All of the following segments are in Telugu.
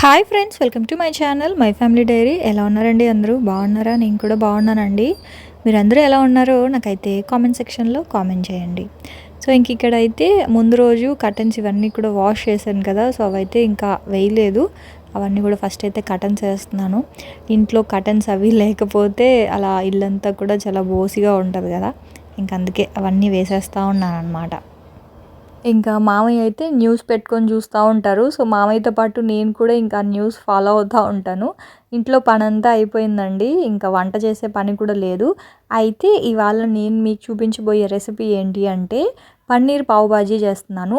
Hi friends welcome to my channel my family diary ఎలా ఉన్నారండి అందరూ? బాగున్నారా? నేను కూడా బాగున్నానండి. మీరందరూ ఎలా ఉన్నారో నాకైతే కామెంట్ సెక్షన్లో కామెంట్ చేయండి. సో ఇంక ఇక్కడైతే ముందు రోజు కర్టన్స్ ఇవన్నీ కూడా వాష్ చేశాను కదా సో అవైతే ఇంకా వేయలేదు. అవన్నీ కూడా ఫస్ట్ అయితే కటన్స్ వేస్తున్నాను. ఇంట్లో కటన్స్ అవి లేకపోతే అలా ఇల్లంతా కూడా చాలా బోసిగా ఉంటుంది కదా. ఇంక అందుకే అవన్నీ వేసేస్తూ ఉన్నాను అనమాట ఇంకా మామయ్య అయితే న్యూస్ పెట్టుకొని చూస్తూ ఉంటారు. సో మామయ్యతో పాటు నేను కూడా ఇంకా న్యూస్ ఫాలో అవుతూ ఉంటాను. ఇంట్లో పని అంతా అయిపోయిందండి. ఇంకా వంట చేసే పని కూడా లేదు. అయితే ఇవాళ నేను మీకు చూపించబోయే రెసిపీ ఏంటి అంటే పన్నీర్ పావు బాజీ చేస్తున్నాను.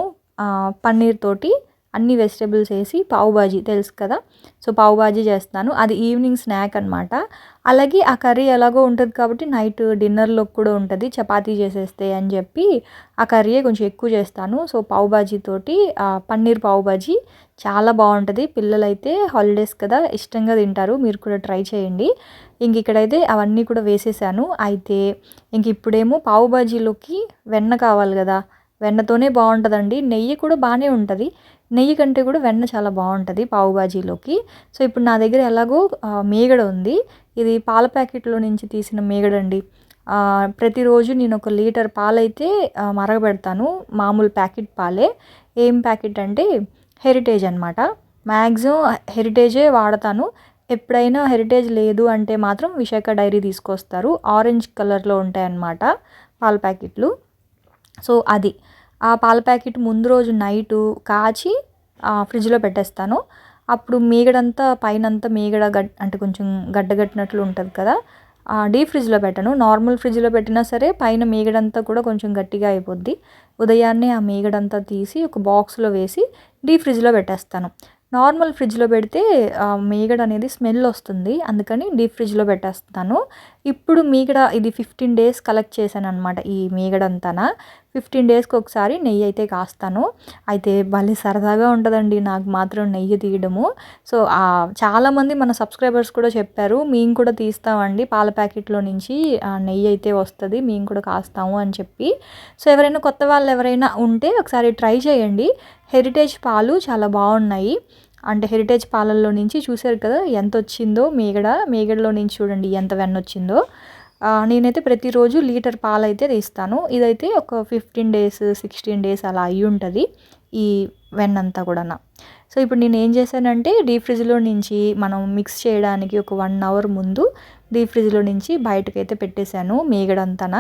పన్నీర్ తోటి అన్ని వెజిటేబుల్స్ వేసి పావుబాజీ తెలుసు కదా? సో పావు బాజీ చేస్తాను. అది ఈవినింగ్ స్నాక్ అనమాట అలాగే ఆ కర్రీ ఎలాగో ఉంటుంది కాబట్టి నైట్ డిన్నర్లో కూడా ఉంటుంది. చపాతీ చేసేస్తే అని చెప్పి ఆ కర్రీయే కొంచెం ఎక్కువ చేస్తాను. సో పావుబాజీతోటి పన్నీర్ పావుబాజీ చాలా బాగుంటుంది. పిల్లలైతే హాలిడేస్ కదా ఇష్టంగా తింటారు. మీరు కూడా ట్రై చేయండి. ఇంక ఇక్కడైతే అవన్నీ కూడా వేసేసాను. అయితే ఇంక ఇప్పుడేమో పావుబాజీలోకి వెన్న కావాలి కదా వెన్నతోనే బాగుంటుందండి. నెయ్యి కూడా బాగానే ఉంటుంది. నెయ్యి కంటే కూడా వెన్న చాలా బాగుంటుంది పావు బాజీలోకి. సో ఇప్పుడు నా దగ్గర ఎలాగో మేగడ ఉంది. ఇది పాల ప్యాకెట్లో నుంచి తీసిన మేగడండి. ప్రతిరోజు నేను ఒక లీటర్ పాలైతే మరగబెడతాను. మామూలు ప్యాకెట్ పాలే. ఏం ప్యాకెట్ అంటే హెరిటేజ్ అనమాట మ్యాక్సిమం హెరిటేజే వాడతాను. ఎప్పుడైనా హెరిటేజ్ లేదు అంటే మాత్రం విశాఖ డైరీ తీసుకొస్తారు. ఆరెంజ్ కలర్లో ఉంటాయన్నమాట పాల ప్యాకెట్లు. సో అది. ఆ పాల ప్యాకెట్ ముందు రోజు నైటు కాచి ఫ్రిడ్జ్లో పెట్టేస్తాను. అప్పుడు మీగడంతా పైనంతా మీగడ గడ్ అంటే కొంచెం గడ్డగట్టినట్లు ఉంటుంది కదా డీప్ ఫ్రిడ్జ్లో పెట్టను. నార్మల్ ఫ్రిడ్జ్లో పెట్టినా సరే పైన మీగడంతా కూడా కొంచెం గట్టిగా అయిపోద్ది. ఉదయాన్నే ఆ మీగడంతా తీసి ఒక బాక్స్లో వేసి డీప్ ఫ్రిడ్జ్లో పెట్టేస్తాను. నార్మల్ ఫ్రిడ్జ్లో పెడితే మీగడ అనేది స్మెల్ వస్తుంది. అందుకని డీప్ ఫ్రిడ్జ్లో పెట్టేస్తాను. ఇప్పుడు మీగడ ఇది ఫిఫ్టీన్ డేస్ కలెక్ట్ చేశాను అనమాట ఈ మీగడంతా ఫిఫ్టీన్ డేస్కి ఒకసారి నెయ్యి అయితే కాస్తాను. అయితే భలే సరదాగా ఉంటుందండి నాకు మాత్రం నెయ్యి తీయడము. సో చాలామంది మన సబ్స్క్రైబర్స్ కూడా చెప్పారు మేము కూడా తీస్తామండి పాల ప్యాకెట్లో నుంచి నెయ్యి అయితే వస్తుంది మేము కూడా కాస్తాము అని చెప్పి. సో ఎవరైనా కొత్త వాళ్ళు ఎవరైనా ఉంటే ఒకసారి ట్రై చేయండి. హెరిటేజ్ పాలు చాలా బాగున్నాయి. అంటే హెరిటేజ్ పాలల్లో నుంచి చూసారు కదా ఎంత వచ్చిందో మేగడ మేగడలో నుంచి చూడండి ఎంత వెన్న వచ్చిందో నేనైతే ప్రతిరోజు లీటర్ పాలు అయితే తీస్తాను. ఇదైతే ఒక ఫిఫ్టీన్ డేస్ సిక్స్టీన్ డేస్ అలా అయి ఉంటుంది ఈ వెన్నంతా కూడా సో ఇప్పుడు నేను ఏం చేశానంటే డీప్ ఫ్రిడ్జ్లో నుంచి మనం మిక్స్ చేయడానికి ఒక వన్ అవర్ ముందు డీప్ ఫ్రిడ్జ్లో నుంచి బయటకైతే పెట్టేశాను మేగడంతన.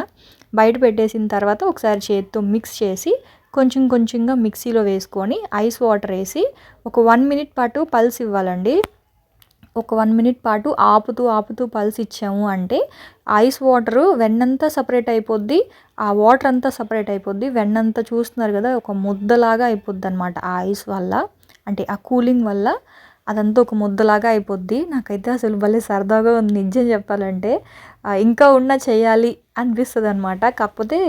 బయట పెట్టేసిన తర్వాత ఒకసారి చేతితో మిక్స్ చేసి కొంచెం కొంచెంగా మిక్సీలో వేసుకొని ఐస్ వాటర్ వేసి ఒక వన్ మినిట్ పాటు పల్స్ ఇవ్వాలండి. ఒక వన్ మినిట్ పాటు ఆపుతూ ఆపుతూ పల్స్ ఇచ్చాము అంటే ఐస్ వాటరు వెన్నంతా సపరేట్ అయిపోద్ది ఆ వాటర్ అంతా సపరేట్ అయిపోద్ది. వెన్నంతా చూస్తున్నారు కదా ఒక ముద్దలాగా అయిపోద్ది అనమాట ఆ ఐస్ వల్ల అంటే ఆ కూలింగ్ వల్ల అదంతా ఒక ముద్దలాగా అయిపోద్ది. నాకైతే అసలు భలే సరదాగా ఉంది నిజం చెప్పాలంటే. ఇంకా ఉన్న చేయాలి అనిపిస్తుంది అనమాట కాకపోతే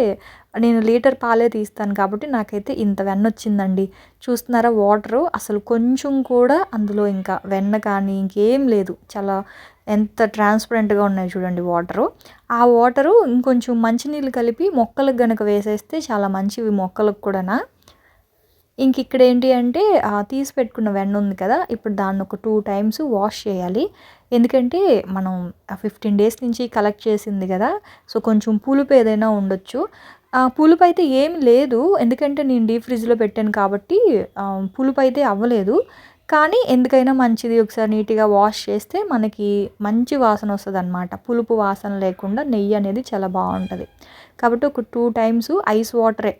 నేను లీటర్ పాలే తీస్తాను కాబట్టి నాకైతే ఇంత వెన్న వచ్చిందండి చూస్తున్నారా వాటరు అసలు కొంచెం కూడా అందులో ఇంకా వెన్న కానీ ఇంకేం లేదు. చాలా ఎంత ట్రాన్స్పరెంట్గా ఉన్నాయి చూడండి వాటరు. ఆ వాటరు ఇంకొంచెం మంచినీళ్ళు కలిపి మొక్కలకు గనక వేసేస్తే చాలా మంచివి మొక్కలకు కూడానా. ఇంక ఇక్కడ ఏంటి అంటే తీసి పెట్టుకున్న వెన్న ఉంది కదా ఇప్పుడు దాన్ని ఒక టూ టైమ్స్ వాష్ చేయాలి. ఎందుకంటే మనం ఫిఫ్టీన్ డేస్ నుంచి కలెక్ట్ చేసింది కదా సో కొంచెం పులుపు ఏదైనా ఉండొచ్చు. పులుపు అయితే ఏం లేదు. ఎందుకంటే నేను డీప్ ఫ్రిడ్జ్లో పెట్టాను కాబట్టి పులుపు అయితే అవ్వలేదు. కానీ ఎందుకైనా మంచిది ఒకసారి నీట్గా వాష్ చేస్తే మనకి మంచి వాసన వస్తుంది అనమాట పులుపు వాసన లేకుండా నెయ్యి అనేది చాలా బాగుంటుంది. కాబట్టి ఒక టూ టైమ్స్ ఐస్ వాటరే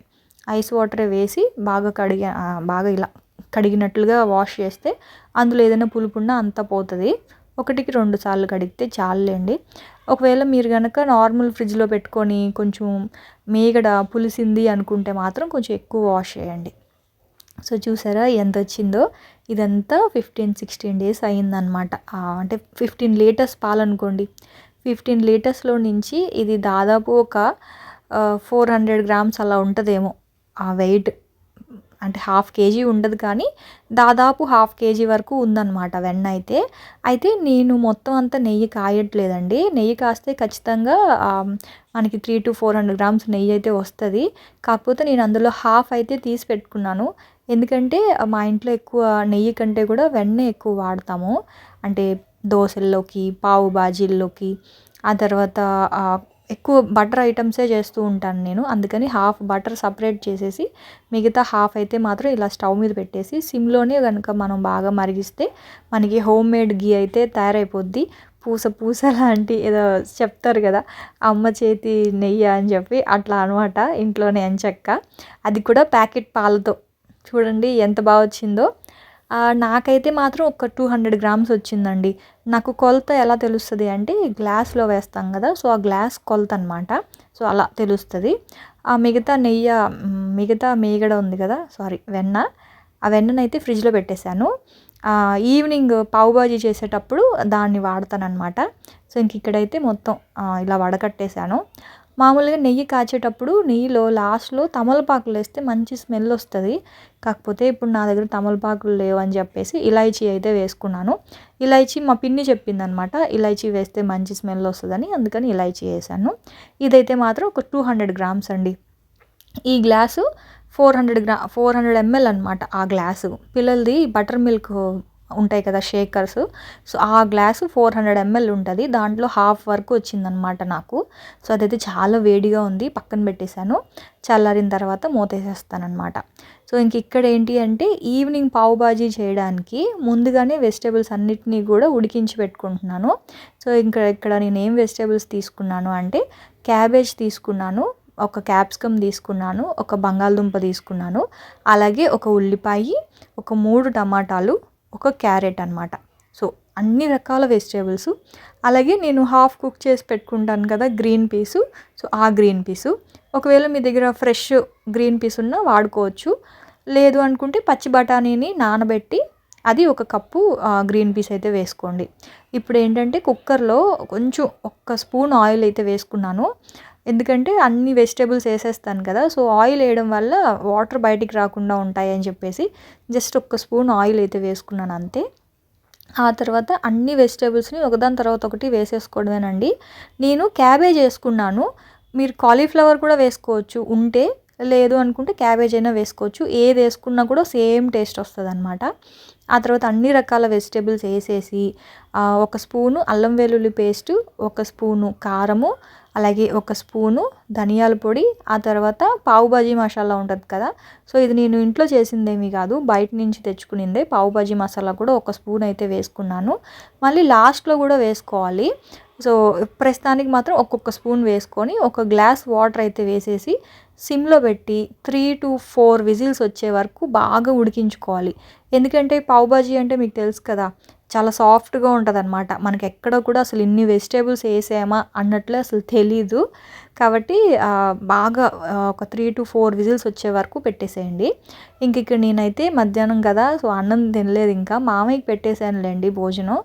ఐస్ వాటరే వేసి బాగా కడిగి బాగా ఇలా కడిగినట్లుగా వాష్ చేస్తే అందులో ఏదైనా పులుపు ఉన్నా అంతా పోతుంది. ఒకటికి రెండు సార్లు కడిగితే చాలండి ఒకవేళ మీరు కనుక నార్మల్ ఫ్రిడ్జ్లో పెట్టుకొని కొంచెం మేగడ పులిసింది అనుకుంటే మాత్రం కొంచెం ఎక్కువ వాష్ చేయండి. సో చూసారా ఎంత వచ్చిందో? ఇదంతా ఫిఫ్టీన్ సిక్స్టీన్ డేస్ అయిందనమాట అంటే ఫిఫ్టీన్ లీటర్స్ పాలు అనుకోండి ఫిఫ్టీన్ లీటర్స్లో నుంచి ఇది దాదాపు ఒక ఫోర్ హండ్రెడ్ గ్రామ్స్ అలా ఉంటుందేమో ఆ వెయిట్ అంటే హాఫ్ కేజీ ఉండదు కానీ దాదాపు హాఫ్ కేజీ వరకు ఉందన్నమాట వెన్న అయితే. అయితే నేను మొత్తం అంతా నెయ్యి కాయట్లేదండి. నెయ్యి కాస్తే ఖచ్చితంగా మనకి three to four hundred grams నెయ్యి అయితే వస్తుంది. కాకపోతే నేను అందులో హాఫ్ అయితే తీసి పెట్టుకున్నాను. ఎందుకంటే మా ఇంట్లో ఎక్కువ నెయ్యి కంటే కూడా వెన్న ఎక్కువ వాడతాము. అంటే దోశల్లోకి పావు బాజీల్లోకి ఆ తర్వాత ఎక్కువ బటర్ ఐటమ్సే చేస్తూ ఉంటాను నేను. అందుకని హాఫ్ బటర్ సపరేట్ చేసేసి మిగతా హాఫ్ అయితే మాత్రం ఇలా స్టవ్ మీద పెట్టేసి సిమ్లోనే కనుక మనం బాగా మరిగిస్తే మనకి హోమ్ మేడ్ గీ అయితే తయారైపోద్ది. పూస పూస లాంటి ఏదో చెప్తారు కదా అమ్మ చేతి నెయ్యి అని చెప్పి అట్లా అనమాట ఇంట్లోనే ఎంచక్క అది కూడా ప్యాకెట్ పాలతో. చూడండి ఎంత బాగా వచ్చిందో. నాకైతే మాత్రం ఒక టూ హండ్రెడ్ గ్రామ్స్ వచ్చిందండి. నాకు కొలత ఎలా తెలుస్తుంది అంటే గ్లాస్లో వేస్తాం కదా సో ఆ గ్లాస్ కొలత అనమాట సో అలా తెలుస్తుంది. ఆ మిగతా నెయ్యి మిగతా మేగడ ఉంది కదా సారీ వెన్న. ఆ వెన్ననైతే ఫ్రిడ్జ్లో పెట్టేశాను. ఈవినింగ్ పావుబాజీ చేసేటప్పుడు దాన్ని వాడతానమాట సో ఇంక ఇక్కడైతే మొత్తం ఇలా వడకట్టేశాను. మామూలుగా నెయ్యి కాచేటప్పుడు నెయ్యిలో లాస్ట్లో తమలపాకులు వేస్తే మంచి స్మెల్ వస్తుంది. కాకపోతే ఇప్పుడు నా దగ్గర తమలపాకులు లేవు అని చెప్పేసి ఇలైచీ అయితే వేసుకున్నాను. ఇలైచీ మా పిన్ని చెప్పింది అనమాట వేస్తే మంచి స్మెల్ వస్తుందని అందుకని ఇలైచీ వేసాను. ఇదైతే మాత్రం ఒక టూ హండ్రెడ్ గ్రామ్స్ అండి. ఈ గ్లాసు ఫోర్ హండ్రెడ్ గ్రా ఫోర్ హండ్రెడ్ ఎంఎల్ అనమాట ఆ గ్లాసు. పిల్లలది బటర్ మిల్క్ ఉంటాయి కదా షేకర్స్ సో ఆ గ్లాసు ఫోర్ హండ్రెడ్ ఎంఎల్ ఉంటుంది. దాంట్లో హాఫ్ వరకు వచ్చిందనమాట నాకు. సో అదైతే చాలా వేడిగా ఉంది. పక్కన పెట్టేశాను. చల్లారిన తర్వాత మూతేసేస్తానమాట సో ఇంక ఇక్కడ ఏంటి అంటే ఈవినింగ్ పావు బాజీ చేయడానికి ముందుగానే వెజిటేబుల్స్ అన్నిటినీ కూడా ఉడికించి పెట్టుకుంటున్నాను. సో ఇంకా ఇక్కడ నేను ఏం వెజిటేబుల్స్ తీసుకున్నాను అంటే క్యాబేజ్ తీసుకున్నాను ఒక క్యాప్సికమ్ తీసుకున్నాను ఒక బంగాళదుంప తీసుకున్నాను అలాగే ఒక ఉల్లిపాయ ఒక మూడు టమాటాలు ఒక క్యారెట్ అనమాట సో అన్ని రకాల వెజిటేబుల్స్. అలాగే నేను హాఫ్ కుక్ చేసి పెట్టుకుంటాను కదా గ్రీన్ పీసు. సో ఆ గ్రీన్ పీసు. ఒకవేళ మీ దగ్గర ఫ్రెష్ గ్రీన్ పీస్ ఉన్నా వాడుకోవచ్చు. లేదు అనుకుంటే పచ్చి బఠానీని నానబెట్టి అది ఒక కప్పు గ్రీన్ పీస్ అయితే వేసుకోండి. ఇప్పుడు ఏంటంటే కుక్కర్లో కొంచెం ఒక్క స్పూన్ ఆయిల్ అయితే వేసుకున్నాను. ఎందుకంటే అన్ని వెజిటేబుల్స్ వేసేస్తాను కదా సో ఆయిల్ వేయడం వల్ల వాటర్ బయటికి రాకుండా ఉంటాయి అని చెప్పేసి జస్ట్ ఒక్క స్పూన్ ఆయిల్ అయితే వేసుకున్నాను అంతే. ఆ తర్వాత అన్ని వెజిటేబుల్స్ని ఒకదాని తర్వాత ఒకటి వేసేసుకోవడమేనండి. నేను క్యాబేజ్ వేసుకున్నాను. మీరు కాలీఫ్లవర్ కూడా వేసుకోవచ్చు ఉంటే లేదు అనుకుంటే క్యాబేజ్ అయినా వేసుకోవచ్చు. ఏది వేసుకున్నా కూడా సేమ్ టేస్ట్ వస్తుంది అనమాట ఆ తర్వాత అన్ని రకాల వెజిటేబుల్స్ వేసేసి ఒక స్పూను అల్లం వెల్లుల్లి పేస్టు ఒక స్పూను కారము అలాగే ఒక స్పూను ధనియాల పొడి ఆ తర్వాత పావుబాజీ మసాలా ఉంటుంది కదా. సో ఇది నేను ఇంట్లో చేసిందేమీ కాదు. బయట నుంచి తెచ్చుకునిందే పావుబాజీ మసాలా కూడా ఒక స్పూన్ అయితే వేసుకున్నాను. మళ్ళీ లాస్ట్లో కూడా వేసుకోవాలి. సో ప్రస్తుతానికి మాత్రం ఒక్కొక్క స్పూన్ వేసుకొని ఒక గ్లాస్ వాటర్ అయితే వేసేసి సిమ్లో పెట్టి త్రీ టు ఫోర్ విజిల్స్ వచ్చే వరకు బాగా ఉడికించుకోవాలి. ఎందుకంటే పావుబాజీ అంటే మీకు తెలుసు కదా చాలా సాఫ్ట్గా ఉంటుంది అనమాట మనకి ఎక్కడ కూడా అసలు ఇన్ని వెజిటేబుల్స్ వేసామా అన్నట్లు అసలు తెలీదు. కాబట్టి బాగా ఒక త్రీ టు ఫోర్ విజిల్స్ వచ్చే వరకు పెట్టేసేయండి. ఇంక ఇక్కడ నేనైతే మధ్యాహ్నం కదా సో అన్నం తినలేదు ఇంకా. మామయ్యకి పెట్టేశానులేండి భోజనం.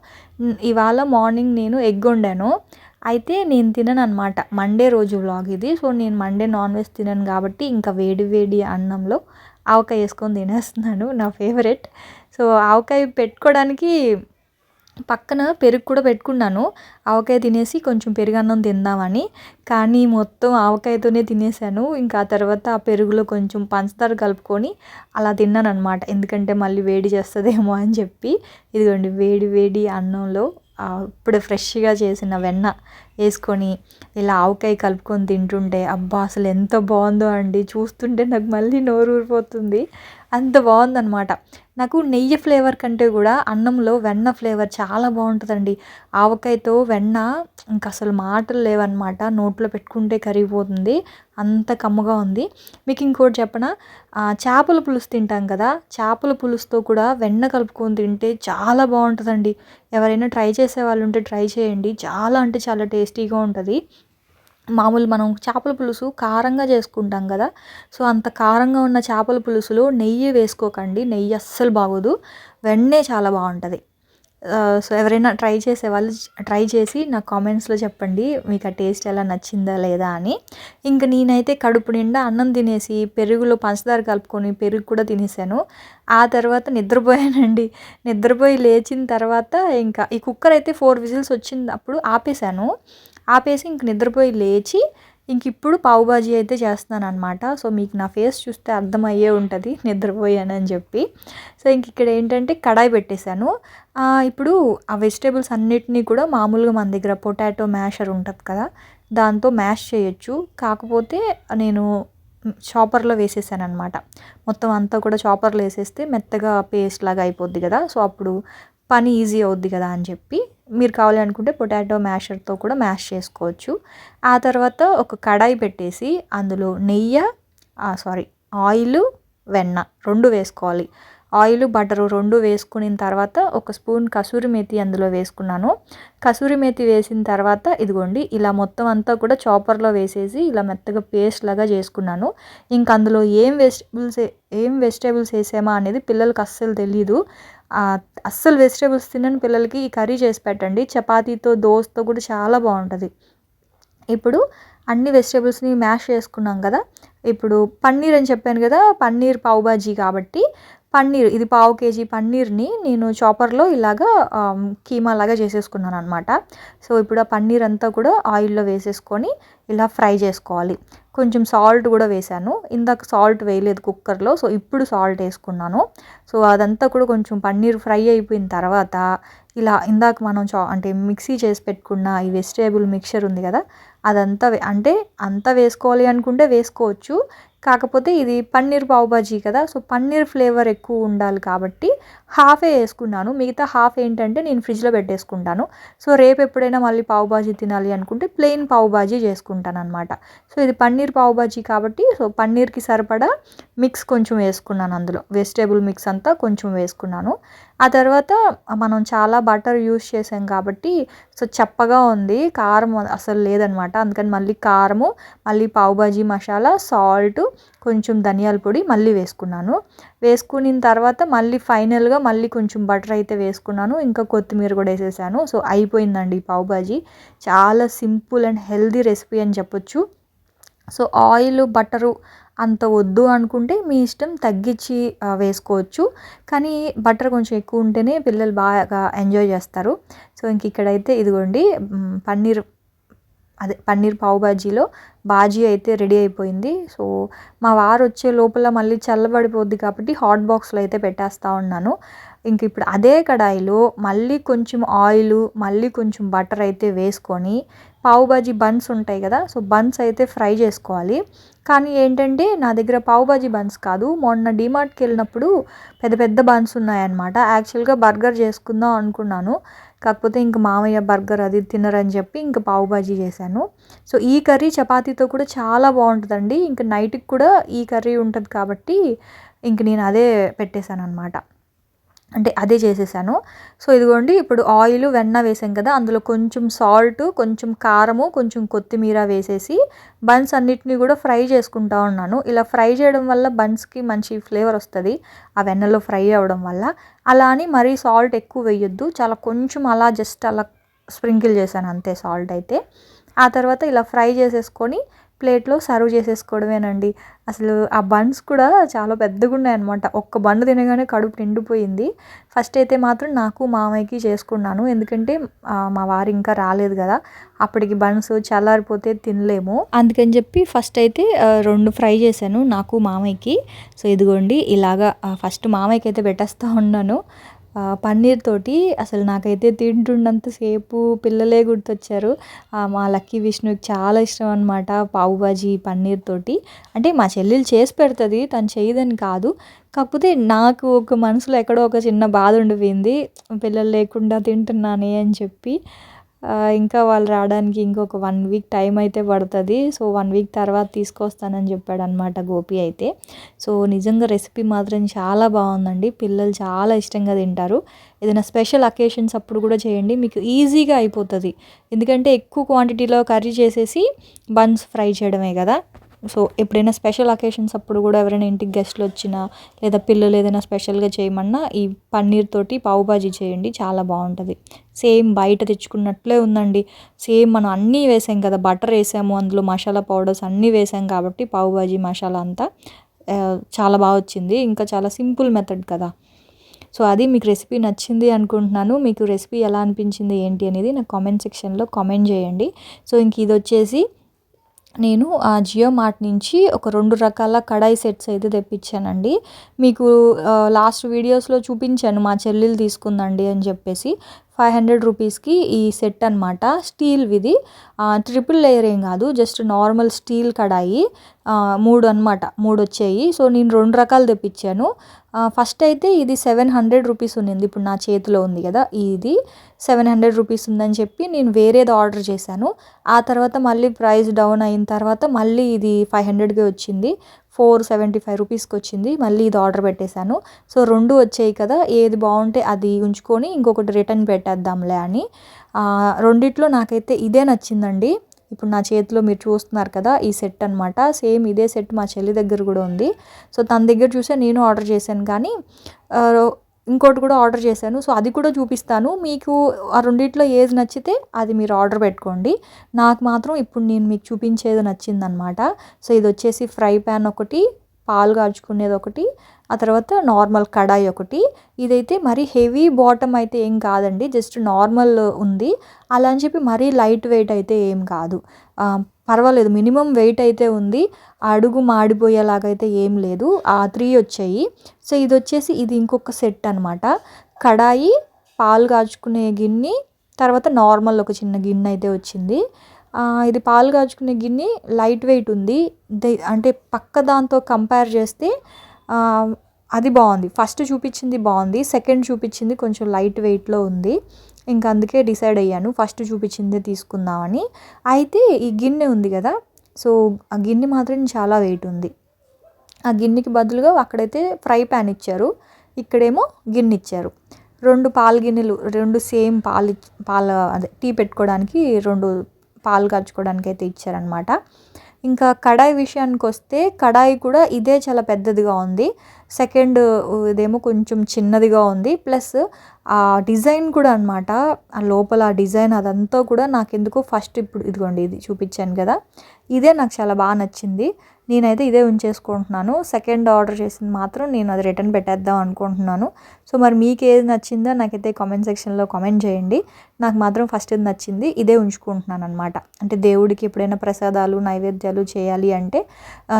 ఇవాళ మార్నింగ్ నేను ఎగ్ వండాను. అయితే నేను తినను అనమాట మండే రోజు వ్లాగ్ ఇది. సో నేను మండే నాన్ వెజ్ తినను కాబట్టి ఇంకా వేడి వేడి అన్నంలో ఆవకాయ వేసుకొని తినేస్తున్నాను నా ఫేవరెట్. సో ఆవకాయ పెట్టుకోవడానికి పక్కన పెరుగు కూడా పెట్టుకున్నాను. ఆవకాయ తినేసి కొంచెం పెరుగన్నం తిందామని. కానీ మొత్తం ఆవకాయతోనే తినేసాను. ఇంకా ఆ తర్వాత ఆ పెరుగులో కొంచెం పంచదార కలుపుకొని అలా తిన్నాను అనమాట ఎందుకంటే మళ్ళీ వేడి చేస్తుందేమో అని చెప్పి. ఇదిగోండి వేడి వేడి అన్నంలో ఇప్పుడు ఫ్రెష్గా చేసిన వెన్న వేసుకొని ఇలా ఆవకాయ కలుపుకొని తింటుంటే అబ్బా అసలు ఎంత బాగుందో అండి. చూస్తుంటే నాకు మళ్ళీ నోరు ఊరిపోతుంది అంత బాగుందనమాట నాకు నెయ్యి ఫ్లేవర్ కంటే కూడా అన్నంలో వెన్న ఫ్లేవర్ చాలా బాగుంటుందండి. ఆవకాయతో వెన్న ఇంకా అసలు మాటలు లేవన్నమాట. నోట్లో పెట్టుకుంటే కరిగిపోతుంది. అంత కమ్మగా ఉంది. మీకు ఇంకోటి చెప్పన? చేపల పులుసు తింటాం కదా. చేపల పులుసుతో కూడా వెన్న కలుపుకొని తింటే చాలా బాగుంటుందండి. ఎవరైనా ట్రై చేసే వాళ్ళు ఉంటే ట్రై చేయండి. చాలా అంటే చాలా టేస్టీగా ఉంటుంది. మామూలు మనం చేపల పులుసు కారంగా చేసుకుంటాం కదా. సో అంత కారంగా ఉన్న చేపల పులుసులో నెయ్యి వేసుకోకండి. నెయ్యి అస్సలు బాగోదు. వెన్నే చాలా బాగుంటుంది. సో ఎవరైనా ట్రై చేసే వాళ్ళు ట్రై చేసి నా కామెంట్స్లో చెప్పండి. మీకు ఆ టేస్ట్ ఎలా నచ్చిందా లేదా అని. ఇంకా నేనైతే కడుపు నిండా అన్నం తినేసి పెరుగులో పంచదార కలుపుకొని పెరుగు కూడా తినేసాను. ఆ తర్వాత నిద్రపోయానండి. నిద్రపోయి లేచిన తర్వాత ఇంకా ఈ కుక్కర్ అయితే ఫోర్ విజిల్స్ వచ్చింది అప్పుడు ఆపేశాను. ఆపేసి ఇంక నిద్రపోయి లేచి ఇంక ఇప్పుడు పావుబాజీ అయితే చేస్తున్నాను అనమాట సో మీకు నా ఫేస్ చూస్తే అర్థమయ్యే ఉంటుంది నిద్రపోయానని చెప్పి. సో ఇంక ఇక్కడ ఏంటంటే కడాయి పెట్టేశాను. ఇప్పుడు ఆ వెజిటేబుల్స్ అన్నిటినీ కూడా మామూలుగా మన దగ్గర పొటాటో మ్యాషర్ ఉంటుంది కదా దాంతో మ్యాష్ చేయొచ్చు. కాకపోతే నేను చాపర్లో వేసేసాను అనమాట మొత్తం అంతా కూడా చాపర్లో వేసేస్తే మెత్తగా పేస్ట్ లాగా అయిపోద్ది కదా సో అప్పుడు పని ఈజీ అవుద్ది కదా అని చెప్పి మీరు కావాలనుకుంటే పొటాటో మ్యాషర్తో కూడా మ్యాష్ చేసుకోవచ్చు. ఆ తర్వాత ఒక కడాయి పెట్టేసి అందులో నెయ్యి సారీ ఆయిల్ వెన్న రెండు వేసుకోవాలి. ఆయిల్ బటరు రెండు వేసుకున్న తర్వాత ఒక స్పూన్ కసూరి మేతి అందులో వేసుకున్నాను. కసూరి మేతి వేసిన తర్వాత ఇదిగోండి ఇలా మొత్తం అంతా కూడా చాపర్లో వేసేసి ఇలా మెత్తగా పేస్ట్ లాగా చేసుకున్నాను. ఇంక అందులో ఏం వెజిటేబుల్స్ ఏం వెజిటేబుల్స్ వేసామా అనేది పిల్లలకి అస్సలు తెలియదు అస్సలు వెజిటేబుల్స్ తినని పిల్లలకి ఈ కర్రీ చేసి పెట్టండి. చపాతీతో దోస్తో కూడా చాలా బాగుంటుంది. ఇప్పుడు అన్ని వెజిటేబుల్స్ని మ్యాష్ చేసుకున్నాం కదా. ఇప్పుడు పన్నీర్ అని చెప్పాను కదా పన్నీర్ పావుబాజీ కాబట్టి పన్నీర్ ఇది పావు కేజీ పన్నీర్ని నేను చాపర్లో ఇలాగా కీమా లాగా చేసేసుకున్నాను అనమాట సో ఇప్పుడు ఆ పన్నీర్ అంతా కూడా ఆయిల్లో వేసేసుకొని ఇలా ఫ్రై చేసుకోవాలి. కొంచెం సాల్ట్ కూడా వేశాను. ఇందాక సాల్ట్ వేయలేదు కుక్కర్లో సో ఇప్పుడు సాల్ట్ వేసుకున్నాను. సో అదంతా కూడా కొంచెం పన్నీర్ ఫ్రై అయిపోయిన తర్వాత ఇలా ఇందాక మనం చా అంటే మిక్సీ చేసి పెట్టుకున్న ఈ వెజిటేబుల్ మిక్చర్ ఉంది కదా అదంతా వే- అంటే అంతా వేసుకోవాలి అనుకుంటే వేసుకోవచ్చు. కాకపోతే ఇది పన్నీర్ పావు బాజీ కదా సో పన్నీర్ ఫ్లేవర్ ఎక్కువ ఉండాలి కాబట్టి హాఫే వేసుకున్నాను. మిగతా హాఫ్ ఏంటంటే నేను ఫ్రిడ్జ్లో పెట్టేసుకుంటాను. సో రేపు ఎప్పుడైనా మళ్ళీ పావు బాజీ తినాలి అనుకుంటే ప్లెయిన్ పావు బాజీ చేసుకుంటాను అనమాట సో ఇది పన్నీర్ పావు బాజీ కాబట్టి సో పన్నీర్కి సరిపడా మిక్స్ కొంచెం వేసుకున్నాను అందులో. వెజిటేబుల్ మిక్స్ అంతా కొంచెం వేసుకున్నాను. ఆ తర్వాత మనం చాలా బటర్ యూస్ చేసాం కాబట్టి సో చప్పగా ఉంది. కారం అసలు లేదనమాట అందుకని మళ్ళీ కారము మళ్ళీ పావుబాజీ మసాలా సాల్ట్ కొంచెం ధనియాల పొడి మళ్ళీ వేసుకున్నాను. వేసుకున్న తర్వాత మళ్ళీ ఫైనల్గా మళ్ళీ కొంచెం బటర్ అయితే వేసుకున్నాను. ఇంకా కొత్తిమీర కూడా వేసేసాను. సో అయిపోయిందండి ఈ పావు చాలా సింపుల్ అండ్ హెల్దీ రెసిపీ అని చెప్పొచ్చు. సో ఆయిల్ బటరు అంత వద్దు అనుకుంటే మీ ఇష్టం తగ్గించి వేసుకోవచ్చు. కానీ బటర్ కొంచెం ఎక్కువ ఉంటేనే పిల్లలు బాగా ఎంజాయ్ చేస్తారు. సో ఇంక ఇక్కడైతే ఇదిగోండి పన్నీర్ అదే పన్నీర్ పావు బాజీలో బాజీ అయితే రెడీ అయిపోయింది. సో మా వారు వచ్చే లోపల మళ్ళీ చల్లబడిపోద్ది కాబట్టి హాట్ బాక్స్లో అయితే పెట్టేస్తూ ఉన్నాను. ఇంక ఇప్పుడు అదే కడాయిలో మళ్ళీ కొంచెం ఆయిల్ మళ్ళీ కొంచెం బటర్ అయితే వేసుకొని పావు బాజీ బన్స్ ఉంటాయి కదా సో బన్స్ అయితే ఫ్రై చేసుకోవాలి. కానీ ఏంటంటే నా దగ్గర పావు బాజీ బన్స్ కాదు. మొన్న డిమార్ట్కి వెళ్ళినప్పుడు పెద్ద పెద్ద బన్స్ ఉన్నాయన్నమాట. యాక్చువల్గా బర్గర్ చేసుకుందాం అనుకున్నాను. కాకపోతే ఇంక మామయ్య బర్గర్ అది తినరని చెప్పి ఇంక పావు బాజీ చేశాను. సో ఈ కర్రీ చపాతీతో కూడా చాలా బాగుంటుందండి. ఇంక నైట్కి కూడా ఈ కర్రీ ఉంటుంది కాబట్టి ఇంక నేను అదే పెట్టేశాను అనమాట అంటే అదే చేసేసాను. సో ఇదిగోండి ఇప్పుడు ఆయిల్ వెన్న వేసాం కదా అందులో కొంచెం సాల్ట్ కొంచెం కారము కొంచెం కొత్తిమీర వేసేసి బన్స్ అన్నిటినీ కూడా ఫ్రై చేసుకుంటా ఉన్నాను. ఇలా ఫ్రై చేయడం వల్ల బన్స్కి మంచి ఫ్లేవర్ వస్తుంది ఆ వెన్నలో ఫ్రై అవ్వడం వల్ల. అలా అని మరీ సాల్ట్ ఎక్కువ వేయొద్దు చాలా కొంచెం అలా జస్ట్ అలా స్ప్రింకిల్ చేశాను అంతే సాల్ట్ అయితే. ఆ తర్వాత ఇలా ఫ్రై చేసేసుకొని ప్లేట్లో సర్వ్ చేసేసుకోవడమేనండి. అసలు ఆ బన్స్ కూడా చాలా పెద్దగా ఉన్నాయన్నమాట. ఒక్క బన్ తినగానే కడుపు నిండిపోయింది. ఫస్ట్ అయితే మాత్రం నాకు మామయ్యకి చేసుకున్నాను. ఎందుకంటే మా వారు ఇంకా రాలేదు కదా. అప్పటికి బన్స్ చల్లారిపోతే తినలేము. అందుకని చెప్పి ఫస్ట్ అయితే రెండు ఫ్రై చేశాను నాకు మామయ్యకి. సో ఇదిగోండి ఇలాగా ఫస్ట్ మామయ్యకి అయితే పెట్టేస్తూ ఉన్నాను. పన్నీర్ తోటి అసలు నాకైతే తింటున్నంతసేపు పిల్లలే గుర్తొచ్చారు. మా లక్కీ విష్ణుకి చాలా ఇష్టం అనమాట పావు బాజీ పన్నీర్ తోటి. అంటే మా చెల్లెలు చేసి పెడుతుంది తను చేయదని కాదు. కాకపోతే నాకు ఒక మనసులో ఎక్కడో ఒక చిన్న బాధ ఉండిపోయింది. పిల్లలు లేకుండా తింటున్నానే అని చెప్పి. ఇంకా వాళ్ళు రావడానికి ఇంకొక వన్ వీక్ టైం అయితే పడుతుంది. సో వన్ వీక్ తర్వాత తీసుకొస్తానని చెప్పాడు అనమాట గోపి అయితే. సో నిజంగా రెసిపీ మాత్రం చాలా బాగుందండి. పిల్లలు చాలా ఇష్టంగా తింటారు. ఏదైనా స్పెషల్ అకేషన్స్ అప్పుడు కూడా చేయండి. మీకు ఈజీగా అయిపోతుంది. ఎందుకంటే ఎక్కువ క్వాంటిటీలో కర్రీ చేసేసి బన్స్ ఫ్రై చేయడమే కదా. సో ఎప్పుడైనా స్పెషల్ అకేషన్స్ అప్పుడు కూడా ఎవరైనా ఇంటికి గెస్ట్లు వచ్చినా లేదా పిల్లలు ఏదైనా స్పెషల్గా చేయమన్నా ఈ పన్నీర్ తోటి పావు బాజీ చేయండి చాలా బాగుంటుంది. సేమ్ బయట తెచ్చుకున్నట్లే ఉందండి. సేమ్ మనం అన్నీ వేసాం కదా బటర్ వేసాము అందులో మసాలా పౌడర్స్ అన్నీ వేసాం కాబట్టి పావు బాజీ మసాలా అంతా చాలా బాగా వచ్చింది. ఇంకా చాలా సింపుల్ మెథడ్ కదా. సో అది మీకు రెసిపీ నచ్చింది అనుకుంటున్నాను. మీకు రెసిపీ ఎలా అనిపించింది ఏంటి అనేది నాకు కామెంట్ సెక్షన్లో కామెంట్ చేయండి. సో ఇంక ఇది వచ్చేసి నేను ఆ జియో మార్ట్ నుంచి ఒక రెండు రకాల కడాయి సెట్స్ అయితే తెప్పించానండి. మీకు లాస్ట్ వీడియోస్లో చూపించాను మా చెల్లెలు తీసుకుందండి అని చెప్పేసి. ఫైవ్ హండ్రెడ్ రూపీస్కి ఈ సెట్ అనమాట స్టీల్విది ట్రిపుల్ లేయర్ ఏం కాదు జస్ట్ నార్మల్ స్టీల్ కడాయి. మూడు అనమాట మూడు వచ్చాయి సో నేను రెండు రకాలు తెప్పించాను. ఫస్ట్ అయితే ఇది సెవెన్ హండ్రెడ్ రూపీస్ ఉన్నింది. ఇప్పుడు నా చేతిలో ఉంది కదా ఇది సెవెన్ హండ్రెడ్ రూపీస్ ఉందని చెప్పి నేను వేరేది ఆర్డర్ చేశాను. ఆ తర్వాత మళ్ళీ ప్రైస్ డౌన్ అయిన తర్వాత మళ్ళీ ఇది ఫైవ్ హండ్రెడ్కి వచ్చింది. ఫోర్ సెవెంటీ ఫైవ్ రూపీస్కి వచ్చింది. మళ్ళీ ఇది ఆర్డర్ పెట్టేశాను. సో రెండు వచ్చాయి కదా ఏది బాగుంటే అది ఉంచుకొని ఇంకొకటి రిటర్న్ పెట్టేద్దాంలే అని. రెండిట్లో నాకైతే ఇదే నచ్చిందండి. ఇప్పుడు నా చేతిలో మీరు చూస్తున్నారు కదా ఈ సెట్ అనమాట సేమ్ ఇదే సెట్ మా చెల్లి దగ్గర కూడా ఉంది. సో తన దగ్గర చూసే నేను ఆర్డర్ చేశాను కానీ ఇంకోటి కూడా ఆర్డర్ చేశాను. సో అది కూడా చూపిస్తాను. మీకు ఆ రెండిట్లో ఏది నచ్చితే అది మీరు ఆర్డర్ పెట్టుకోండి. నాకు మాత్రం ఇప్పుడు నేను మీకు చూపించేది నచ్చిందనమాట సో ఇది వచ్చేసి ఫ్రై ప్యాన్ ఒకటి పాలు కాచుకునేది ఒకటి ఆ తర్వాత నార్మల్ కడాయి ఒకటి. ఇదైతే మరీ హెవీ బాటమ్ అయితే ఏం కాదండి జస్ట్ నార్మల్ ఉంది. అలా అని చెప్పి మరీ లైట్ వెయిట్ అయితే ఏం కాదు. పర్వాలేదు మినిమం వెయిట్ అయితే ఉంది. అడుగు మాడిపోయేలాగైతే ఏం లేదు. ఆ త్రీ వచ్చాయి. సో ఇది వచ్చేసి ఇది ఇంకొక సెట్ అనమాట కడాయి పాలు కాచుకునే గిన్నె తర్వాత నార్మల్ ఒక చిన్న గిన్నె అయితే వచ్చింది. ఇది పాలు కాచుకునే గిన్నె లైట్ వెయిట్ ఉంది. అంటే పక్క దాంతో కంపేర్ చేస్తే అది బాగుంది. ఫస్ట్ చూపించింది బాగుంది. సెకండ్ చూపించింది కొంచెం లైట్ వెయిట్లో ఉంది. ఇంకా అందుకే డిసైడ్ అయ్యాను. ఫస్ట్ చూపించిందే తీసుకుందామని. అయితే ఈ గిన్నె ఉంది కదా సో ఆ గిన్నె మాత్రం చాలా వెయిట్ ఉంది. ఆ గిన్నెకి బదులుగా అక్కడైతే ఫ్రై ప్యాన్ ఇచ్చారు. ఇక్కడేమో గిన్నె ఇచ్చారు. రెండు పాల గిన్నెలు రెండు సేమ్ పాలు పాల అదే టీ పెట్టుకోవడానికి రెండు పాలు కాచుకోవడానికి అయితే ఇచ్చారనమాట ఇంకా కడాయి విషయానికి వస్తే కడాయి కూడా ఇదే చాలా పెద్దదిగా ఉంది. సెకండ్ ఇదేమో కొంచెం చిన్నదిగా ఉంది. ప్లస్ ఆ డిజైన్ కూడా అనమాట ఆ లోపల ఆ డిజైన్ అదంతా కూడా నాకు ఎందుకో ఫస్ట్ ఇప్పుడు ఇదిగోండి ఇది చూపించాను కదా. ఇదే నాకు చాలా బాగా నచ్చింది. నేనైతే ఇదే ఉంచేసుకుంటున్నాను. సెకండ్ ఆర్డర్ చేసింది మాత్రం నేను అది రిటర్న్ పెట్టేద్దాం అనుకుంటున్నాను. సో మరి మీకు ఏది నచ్చిందో నాకైతే కామెంట్ సెక్షన్లో కామెంట్ చేయండి. నాకు మాత్రం ఫస్ట్ ఇది నచ్చింది. ఇదే ఉంచుకుంటున్నాను అనమాట అంటే దేవుడికి ఎప్పుడైనా ప్రసాదాలు నైవేద్యాలు చేయాలి అంటే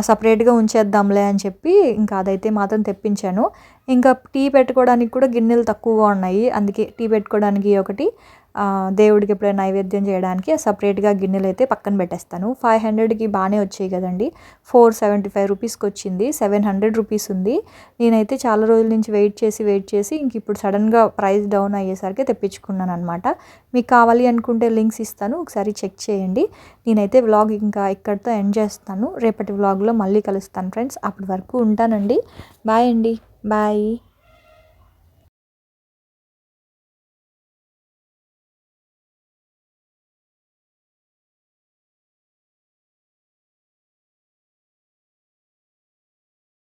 సపరేట్గా ఉంచేద్దాంలే అని చెప్పి ఇంకా అదైతే మాత్రం తెప్పించాను. ఇంకా టీ పెట్టుకోవడానికి కూడా గిన్నెలు తక్కువగా ఉన్నాయి. అందుకే టీ పెట్టుకోవడానికి ఒకటి. దేవుడికి ఎప్పుడైనా నైవేద్యం చేయడానికి సపరేట్గా గిన్నెలు అయితే పక్కన పెట్టేస్తాను. ఫైవ్ హండ్రెడ్కి బాగానే వచ్చాయి కదండి. ఫోర్ సెవెంటీ ఫైవ్ రూపీస్కి వచ్చింది సెవెన్ హండ్రెడ్ రూపీస్ ఉంది. నేనైతే చాలా రోజుల నుంచి వెయిట్ చేసి వెయిట్ చేసి ఇంక ఇప్పుడు సడన్గా ప్రైస్ డౌన్ అయ్యేసరికి తెప్పించుకున్నాను అనమాట మీకు కావాలి అనుకుంటే లింక్స్ ఇస్తాను. ఒకసారి చెక్ చేయండి. నేనైతే వ్లాగ్ ఇంకా ఇక్కడితో ఎండ్ చేస్తాను. రేపటి వ్లాగ్లో మళ్ళీ కలుస్తాను ఫ్రెండ్స్. అప్పటి వరకు ఉంటానండి. బాయ్ అండి. బాయ్.